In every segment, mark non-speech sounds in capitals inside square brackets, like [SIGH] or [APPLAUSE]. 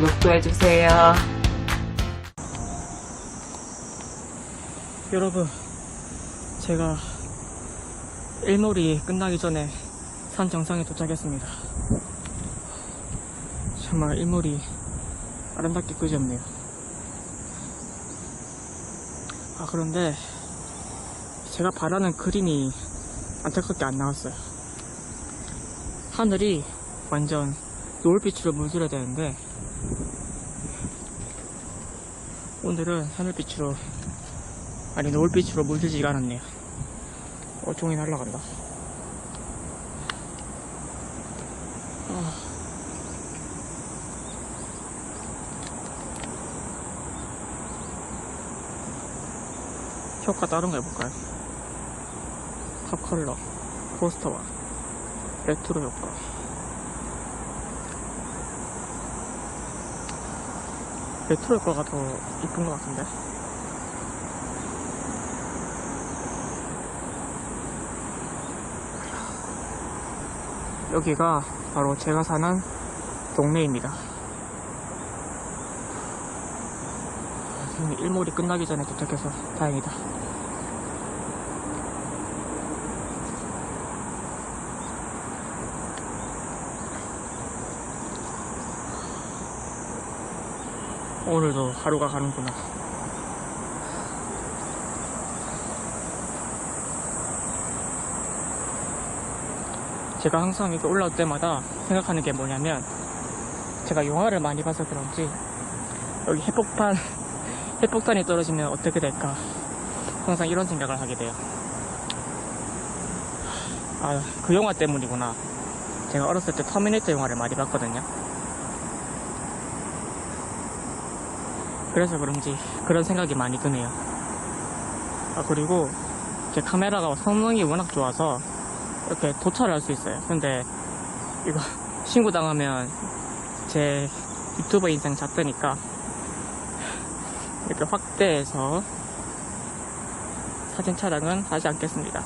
구독도 해주세요. 여러분, 제가 일몰이 끝나기 전에 산 정상에 도착했습니다. 정말 일몰이 아름답게 그지없네요. 아, 그런데 제가 바라는 그림이 안타깝게 안 나왔어요. 하늘이 완전 노을빛으로 물들어야 되는데 오늘은 하늘빛으로 아니 노을빛으로 물들지가 않았네요 어 종이 날라간다 아. 효과 다른 거 해볼까요? 탑 컬러 포스터와 레트로 효과 레트로 효과가 더 이쁜 것 같은데 여기가 바로 제가 사는 동네입니다. 일몰이 끝나기 전에 도착해서 다행이다. 오늘도 하루가 가는구나. 제가 항상 이렇게 올라올 때마다 생각하는 게 뭐냐면 제가 영화를 많이 봐서 그런지 여기 핵폭탄 핵폭탄이 [LAUGHS] 떨어지면 어떻게 될까? 항상 이런 생각을 하게 돼요. 아 그 영화 때문이구나. 제가 어렸을 때 터미네이터 영화를 많이 봤거든요 그래서 그런지 그런 생각이 많이 드네요 아 그리고 제 카메라가 성능이 워낙 좋아서 이렇게 도착을 할 수 있어요. 근데 이거 [LAUGHS] 신고당하면 제 유튜버 인생 잣대니까 이렇게 확대해서 사진 촬영은 하지 않겠습니다.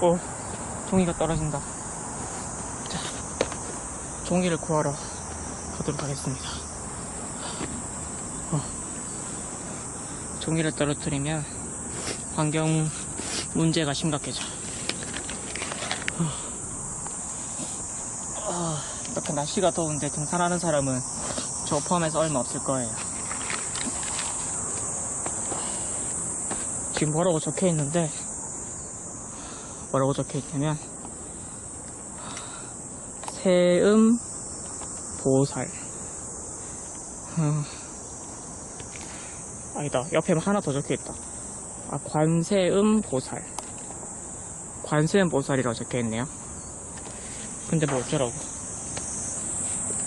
오, 종이가 떨어진다. 자, 종이를 구하러 가도록 하겠습니다. 종이를 떨어뜨리면 환경 문제가 심각해져. 아, 이렇게 날씨가 더운데 등산하는 사람은 저 포함해서 얼마 없을 거예요. 지금 뭐라고 적혀 있는데 뭐라고 적혀 있냐면 세음 보살. 음. 아니다. 옆에 하나 더 적혀 있다. 아, 관세음 보살. 관세음 보살이라고 적혀 있네요. 근데 뭐 어쩌라고.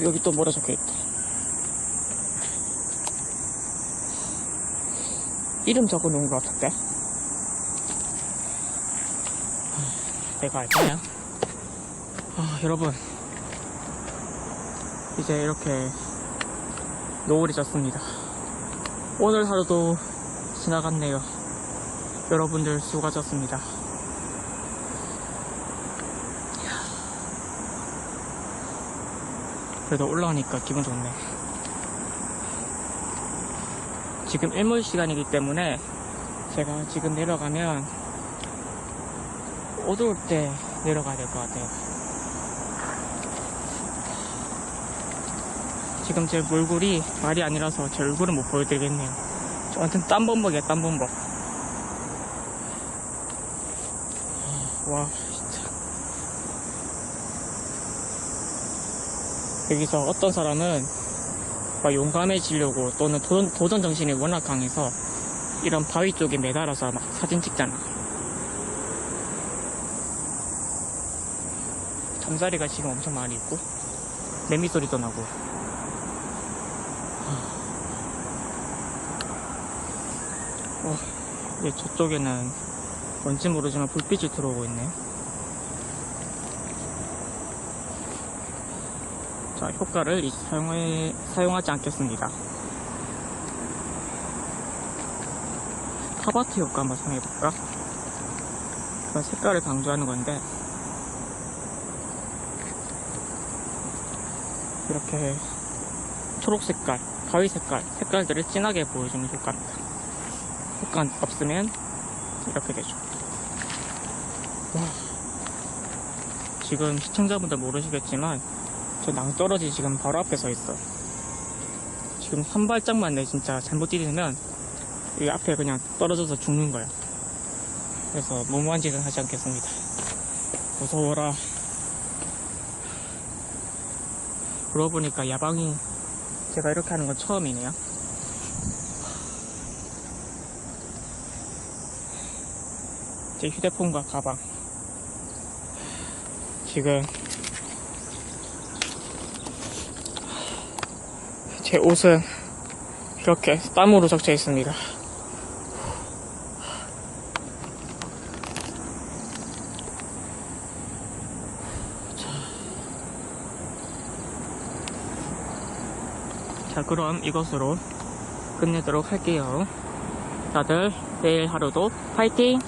여기 또 뭐라 적혀 있다. 이름 적어 놓은 것 같은데? 내가 알까요? 아, 여러분. 이제 이렇게 노을이 졌습니다. 오늘 하루도 지나갔네요. 여러분들 수고하셨습니다. 그래도 올라오니까 기분 좋네. 지금 일몰 시간이기 때문에 제가 지금 내려가면 어두울 때 내려가야 될 것 같아요. 지금 제 몰골이 말이 아니라서 제 얼굴은 못 보여드리겠네요. 저한테 땀범벅이야, 땀범벅. 와, 진짜. 여기서 어떤 사람은 막 용감해지려고 또는 도전, 도전 정신이 워낙 강해서 이런 바위 쪽에 매달아서 막 사진 찍잖아. 잠자리가 지금 엄청 많이 있고, 매미 소리도 나고. 어, 네, 저쪽에는 뭔지 모르지만 불빛이 들어오고 있네요. 자, 효과를 이- 사용해, 사용하지 않겠습니다. 탑아트 효과 한번 사용해볼까? 그런 색깔을 강조하는 건데 이렇게 초록 색깔, 가위 색깔, 색깔들을 진하게 보여주는 효과입니다. 효과 없으면 이렇게 되죠. 와, 지금 시청자분들 모르시겠지만 저 낭떠러지 지금 바로 앞에 서 있어. 지금 한 발짝만 내 진짜 잘못 디디면 이 앞에 그냥 떨어져서 죽는 거야. 그래서 무모한 짓은 하지 않겠습니다. 무서워라. 그러고 보니까 야방이 제가 이렇게 하는 건 처음이네요. 제 휴대폰과 가방. 지금 제 옷은 이렇게 땀으로 적셔 있습니다. 자, 그럼 이것으로 끝내도록 할게요. 다들 내일 하루도 파이팅!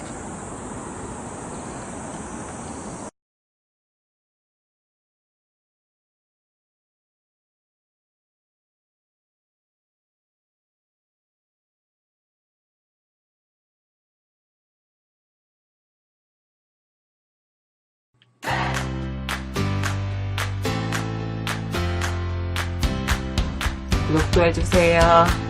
구독도 해주세요.